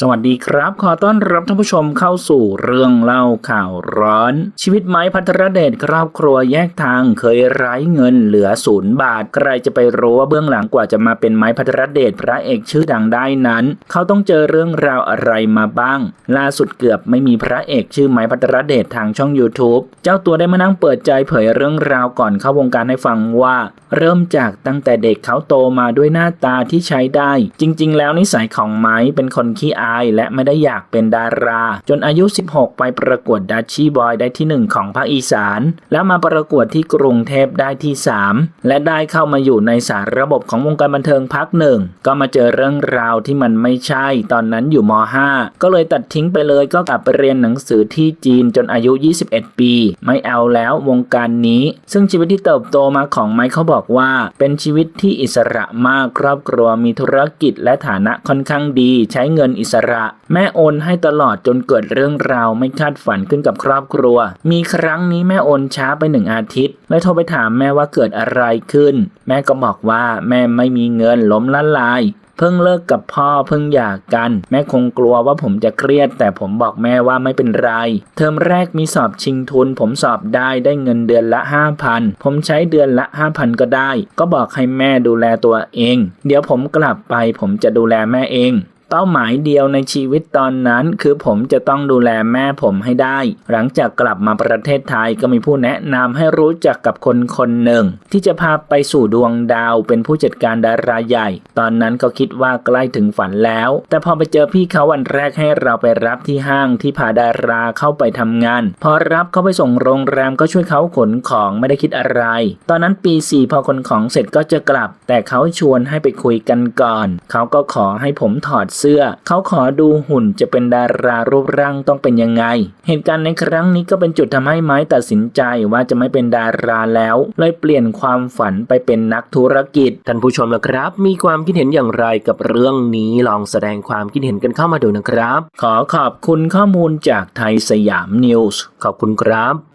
สวัสดีครับ ขอต้อนรับท่านผู้ชมเข้าสู่เรื่องเล่าข่าวร้อน ชีวิตไม้พัทรเดชครอบครัวแยกทางเคยไร้เงินเหลือศูนย์บาท ใครจะไปรู้ว่าเบื้องหลังกว่าจะมาเป็นไม้พัทรเดชพระเอกชื่อดังได้นั้น เขาต้องเจอเรื่องราวอะไรมาบ้าง ล่าสุดเกือบไม่มีพระเอกชื่อไม้พัทรเดชทางช่อง YouTube เจ้าตัวได้มานั่งเปิดใจเผยเรื่องราวก่อนเข้าวงการให้ฟังว่า เริ่มจากตั้งแต่เด็กเขาโตมาด้วยหน้าตาที่ใช้ได้ จริง ๆ แล้วนิสัยของไม้เป็นคนขี้อายและไม่ได้อยากเป็นดารา จนอายุ 16 ไปประกวดดัชชี่บอยได้ที่ 1 ของภาคอีสาน แล้วมาประกวดที่กรุงเทพได้ที่ 3 และได้เข้ามาอยู่ในสารระบบของวงการบันเทิงพักหนึ่ง ก็มาเจอเรื่องราวที่มันไม่ใช่ ตอนนั้นอยู่ม .5 ก็เลยตัดทิ้งไปเลยก็กลับไปเรียนหนังสือที่จีนจนอายุ 21 ปี ไม่เอาแล้ววงการนี้ ซึ่งชีวิตที่เติบโตมาของไมค์เขาบอกว่า เป็นชีวิตที่อิสระมากครอบครัวมีธุรกิจและฐานะค่อนข้างดี ใช้เงินอิสระ แม่โอนให้ตลอดจนเกิดเรื่องราวไม่คาดฝันขึ้นกับครอบครัว มีครั้งนี้แม่โอนช้าไปหนึ่งอาทิตย์เลยโทรไปถามแม่ว่าเกิดอะไรขึ้น แม่ก็บอกว่าแม่ไม่มีเงินล้มละลายเพิ่งเลิกกับพ่อเพิ่งหย่ากัน แม่คงกลัวว่าผมจะเครียด แต่ผมบอกแม่ว่าไม่เป็นไร เทอมแรกมีสอบชิงทุน ผมสอบได้ได้เงินเดือนละ 5,000 ผมใช้เดือนละ 5,000 ก็ได้ ก็บอกให้แม่ดูแลตัวเอง เดี๋ยวผมกลับไปผมจะดูแลแม่เอง เป้าหมายเดียวในชีวิตตอนนั้น คือผมจะต้องดูแลแม่ผมให้ได้ หลังจากกลับมาประเทศไทยก็มีผู้แนะนำให้รู้จักกับคนคนหนึ่ง ที่จะพาไปสู่ดวงดาวเป็นผู้จัดการดาราใหญ่ ตอนนั้นก็คิดว่าใกล้ถึงฝันแล้ว แต่พอไปเจอพี่เขาวันแรกให้เราไปรับที่ห้างที่พาดาราเข้าไปทำงาน พอรับเขาไปส่งโรงแรมก็ช่วยเขาขนของไม่ได้คิดอะไร ตอนนั้นปีสี่พอขนของเสร็จก็จะกลับ แต่เขาชวนให้ไปคุยกันก่อน เขาก็ขอให้ผมถอดเสื้อ เขาขอดูหุ่นจะเป็นดารารูปร่างต้องเป็นยังไง เหตุการณ์ในครั้งนี้ก็เป็นจุดทำให้ไม้ตัดสินใจว่าจะไม่เป็นดาราแล้ว เลยเปลี่ยนความฝันไปเป็นนักธุรกิจ ท่านผู้ชมนะครับ มีความคิดเห็นอย่างไรกับเรื่องนี้ลองแสดงความคิดเห็นกันเข้ามาดูนะครับ ขอขอบคุณข้อมูลจากไทยสยามนิวส์ขอบคุณครับ